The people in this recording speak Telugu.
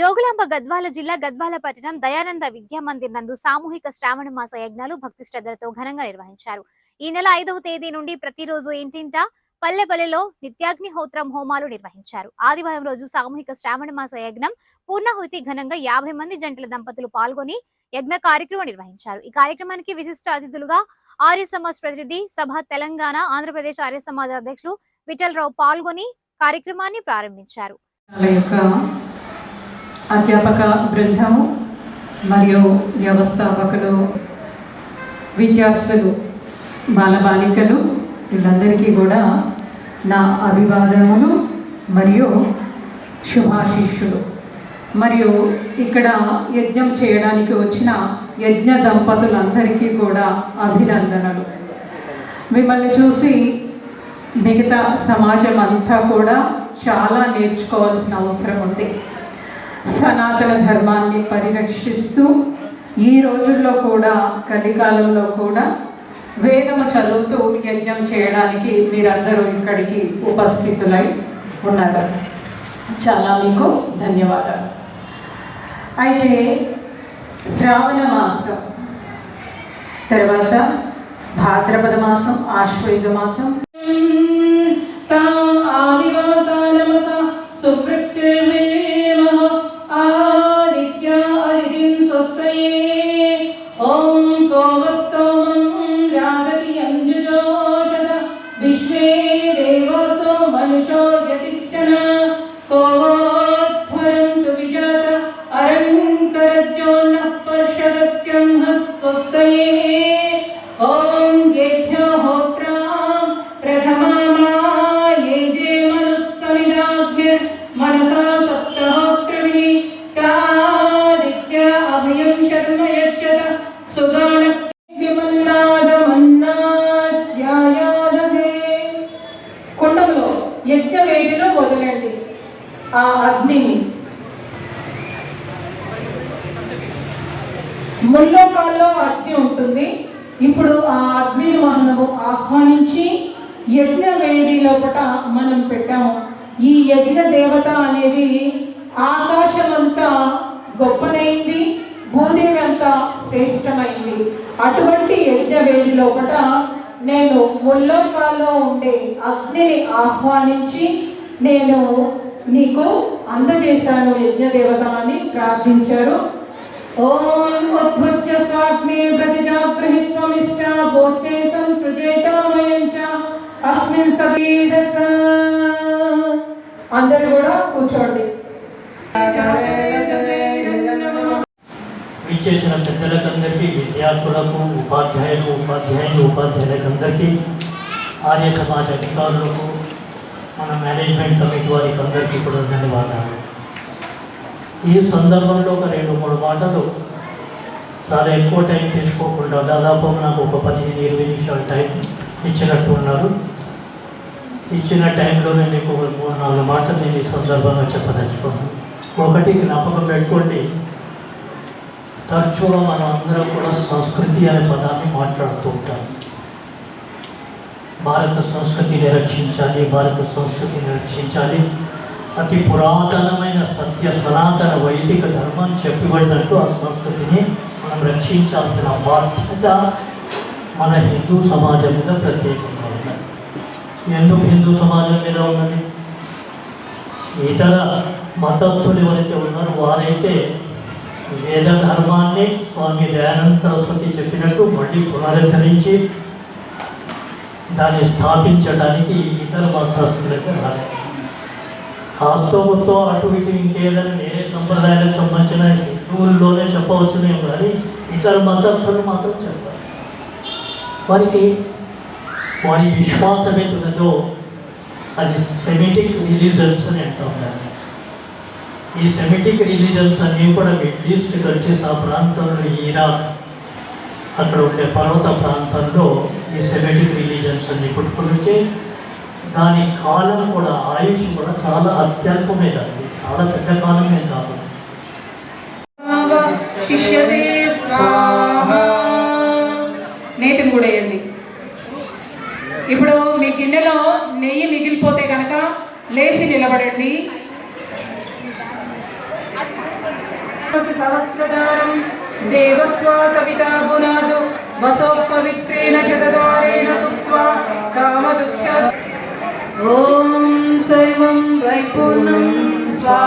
జోగులాంబ గద్వాల జిల్లా గద్వాల పట్టణం దయానంద విద్యా మందిర్ నందు సామూహిక శ్రావణ మాస యజ్ఞాలు భక్తి శ్రద్ధలతో ఘనంగా నిర్వహించారు. ఈ నెల ఐదవ తేదీ నుండి ప్రతిరోజు ఇంటింటా పల్లె పల్లెలో నిత్యాగ్నిహోత్రం హోమాలు నిర్వహించారు. ఆదివారం రోజు సామూహిక శ్రావణ మాస యజ్ఞం పూర్ణాహుతి ఘనంగా యాభై మంది జంటల దంపతులు పాల్గొని యజ్ఞ కార్యక్రమం నిర్వహించారు. ఈ కార్యక్రమానికి విశిష్ట అతిథులుగా ఆర్య సమాజ్ ప్రతినిధి సభ తెలంగాణ ఆంధ్రప్రదేశ్ ఆర్య సమాజ్ అధ్యక్షులు విఠలరావు పాల్గొని కార్యక్రమాన్ని ప్రారంభించారు. అధ్యాపక బృందము మరియు వ్యవస్థాపకులు విద్యార్థులు బాలబాలికలు వీళ్ళందరికీ కూడా నా అభివాదములు మరియు శుభాశీస్సులు మరియు ఇక్కడ యజ్ఞం చేయడానికి వచ్చిన యజ్ఞ దంపతులందరికీ కూడా అభినందనలు. మిమ్మల్ని చూసి మిగతా సమాజం అంతా కూడా చాలా నేర్చుకోవాల్సిన అవసరం ఉంది. సనాతన ధర్మాన్ని పరిరక్షిస్తూ ఈ రోజుల్లో కూడా కలికాలంలో కూడా వేదము చదువుతూ యజ్ఞం చేయడానికి మీరందరూ ఇక్కడికి ఉపస్థితులై ఉన్నారు. చాలా మీకు ధన్యవాదాలు. అయితే శ్రావణ మాసం తర్వాత భాద్రపద మాసం ఆశ్వయుధ మాసం కుండంలో యజ్ఞవేదిలో వదలండి ఆ అగ్నిని ముల్లోకాల్లో అగ్ని ఉంటుంది. ఇప్పుడు ఆ అగ్నిని మనము ఆహ్వానించి యజ్ఞ వేది లోపట మనం పెట్టాము. ఈ యజ్ఞ దేవత అనేది ఆకాశమంతా గొప్పనైంది భూదేవి అంతా శ్రేష్టమైంది. అటువంటి యజ్ఞ వేది లోపట నేను ముల్లోకాల్లో ఉండే అగ్నిని ఆహ్వానించి నేను నీకు అందజేశాను యజ్ఞదేవత అని ప్రార్థించారు. ఓం ఉద్భుజ్య స్వాగ్నే ప్రతిజాగ్రహిత్వమిష్టా భూతే సంసృజేతామయం చ అస్మిన్ సవీదత అందరూ కూడా కూర్చోండి విచ్చేసిన పెద్దలకందరికీ విద్యార్థులకు ఉపాధ్యాయులు ఉపాధ్యాయులు ఉపాధ్యాయులకందరికీ ఆర్య సమాజ అధికారులకు మన మేనేజ్మెంట్ కమిటీ వారికి అందరికీ కూడా ధన్యవాదాలు ఈ సందర్భంలో ఒక రెండు మూడు మాటలు. చాలా ఎక్కువ టైం తీసుకోకుండా దాదాపు నాకు ఒక పదిహేను ఇరవై నిమిషాలు టైం ఇచ్చినట్టు ఉన్నారు. ఇచ్చిన టైంలో నేను మీకు ఒక మూడు నాలుగు మాటలు నేను ఈ సందర్భంగా చెప్పదలుచుకున్నాను. ఒకటి జ్ఞాపకం పెట్టుకోండి. తరచుగా మనం అందరం కూడా సంస్కృతి అనే పదాన్ని మాట్లాడుతూ ఉంటాం. భారత సంస్కృతిని రక్షించాలి భారత సంస్కృతిని రక్షించాలి. అతి పురాతనమైన సత్య సనాతన వైదిక ధర్మం చెప్పబడినట్టు ఆ సంస్కృతిని మనం రక్షించాల్సిన బాధ్యత మన హిందూ సమాజం మీద ప్రత్యేకంగా ఉన్నది. ఎందుకు హిందూ సమాజం మీద ఉన్నది? ఇతర మతస్థులు ఎవరైతే ఉన్నారో వారైతే వేద ధర్మాన్ని స్వామి దయానంద సరస్వతి చెప్పినట్టు మళ్ళీ పునరుద్ధరించి దాన్ని స్థాపించడానికి ఇతర మతస్థులైతే రాలేదు. ఆస్తో వస్తో అటు ఇటు ఇంకేదైనా వేరే సంప్రదాయాలకు సంబంధించిన హిందువుల్లోనే చెప్పవచ్చునే కానీ ఇతర మతస్థులు మాత్రం చెప్పాలి వారికి వారి విశ్వాసం ఏతున్నదో అది సెమిటిక్ రిలీజన్స్ అని అంటాం దాన్ని ఈ సెమిటిక్ రిలీజన్స్ అన్నీ కూడా మిడ్లీస్ట్ ఈస్ట్ వచ్చేసి ఆ ప్రాంతంలో ఇరాక్ అక్కడ ఉండే పర్వత ప్రాంతంలో ఈ సెమిటిక్ రిలీజన్స్ అన్ని పుట్టుకొని వచ్చి దాని కాలం కూడా ఆయుష్ కూడా చాలా అత్యల్పమైనది చాలా పెద్ద కాలమే కాదు. నేతిని కూడా వేయండి. ఇప్పుడు మీ గిన్నెలో నెయ్యి మిగిలిపోతే కనుక లేచి నిలబడండి. సహస్రదారం దేవస్వాసవితా పునాదు వసోపవిత్రేణ శతదారేణ సుత్వా కామదుక్ష ॐ सर्वं वैपुनं स्वा